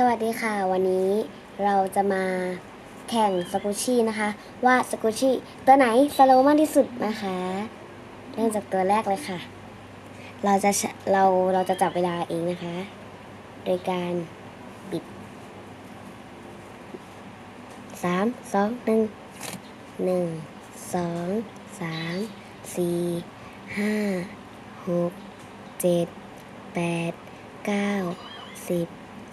สวัสดีค่ะ วันนี้เราจะมาแข่งสกุชชี่นะคะ ว่าสกุชชี่ตัวไหนสโลว์มากที่สุดนะคะ เริ่มจากตัวแรกเลยค่ะ เราจะเราเราจะจับเวลาเองนะคะ โดยการบิดสามสองหนึ่งหนึ่งสองสามสี่ห้าหกเจ็ดแปดเก้าสิบ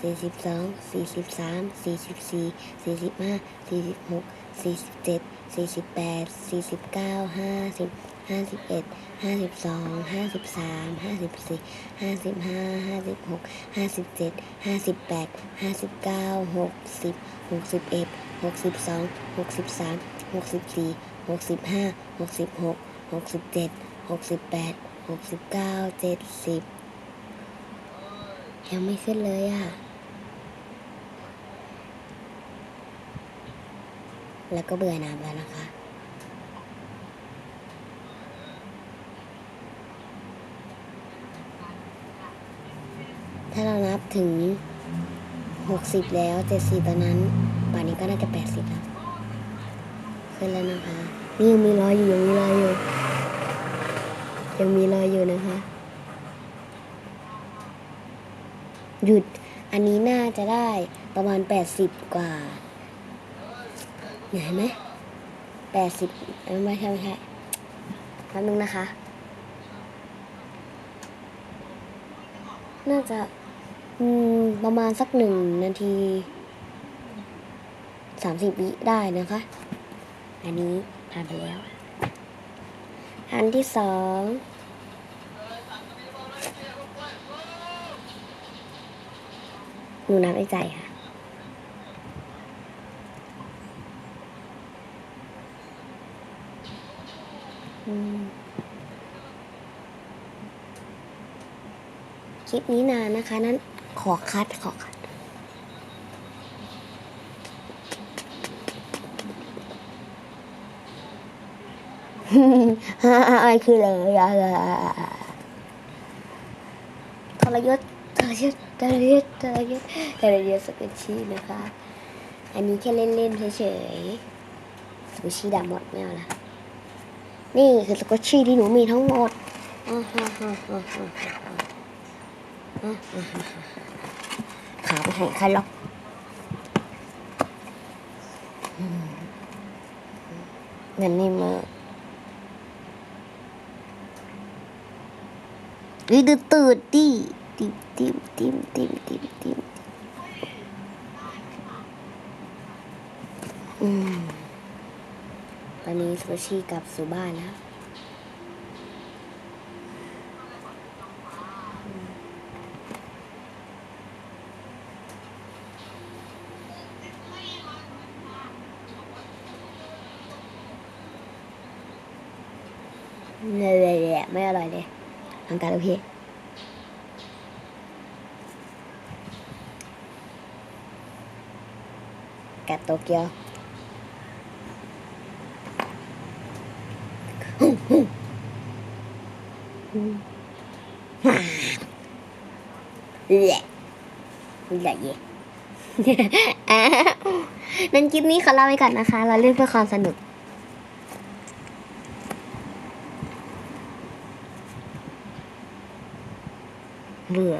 สี่สิบสองสี่สิบสามสี่สิบสี่สี่สิบห้าสี่สิบหกสี่สิบเจ็ดสี่สิบแปดสี่สิบเก้าห้าสิบห้าสิบเอ็ดห้าสิบสองห้าสิบสามห้าสิบสี่ห้าสิบห้าห้าสิบหกห้าสิบเจ็ดห้าสิบแปดห้าสิบเก้าหกสิบหกสิบเอ็ดหกสิบสองหกสิบสามหกสิบสี่หกสิบห้าหกสิบหกหกสิบเจ็ดหกสิบแปดหกสิบเก้าเจ็ดสิบยังไม่ขึ้นเลยอะ แล้วก็เบื่อน้ำแล้วนะคะ ถ้าเรานับถึงหกสิบแล้วเจ็ดสิบตอนนั้นป่านนี้ก็น่าจะแปดสิบแล้ว ขึ้นแล้วนะคะ นี่ยังมีรอยอยู่ยังมีรอยอยู่ ยังมีรอยอยู่นะคะ หยุดอันนี้น่าจะได้ประมาณแปดสิบกว่า เห็นไหมแปดสิบไม่ใช่ไม่ใช่แป๊บนึงนะคะ น่าจะประมาณสักหนึ่งนาทีสามสิบวิได้นะคะ อันนี้ผ่านไปแล้ว อันที่สองหนูนับในใจค่ะ คลิปนี้นานนะคะ นั้นขอคัดขอคัดอะไรคือเลยอะทรยศทรยศทรยศทรยศทรยศสกุชชี่นะคะ อันนี้แค่เล่นๆเฉยๆสกุชชี่ดำหมดไม่เอาละ นี่คือสกอตชี่ที่หนูมีทั้งหมดขาไปให้ใครหรอกเงินนี่มือดีดูตูดดิติมติมติมติมติมติมอืม ตอนนี้สกอชชี่กลับสู่บ้านแล้วเลยๆๆไม่อร่อยเลยทางการโอเคกัดโตเกียว แหละแหละเย่นั้นคลิปนี้ขอเล่าไปก่อนนะคะ เราเล่นเพื่อความสนุกเบื่อ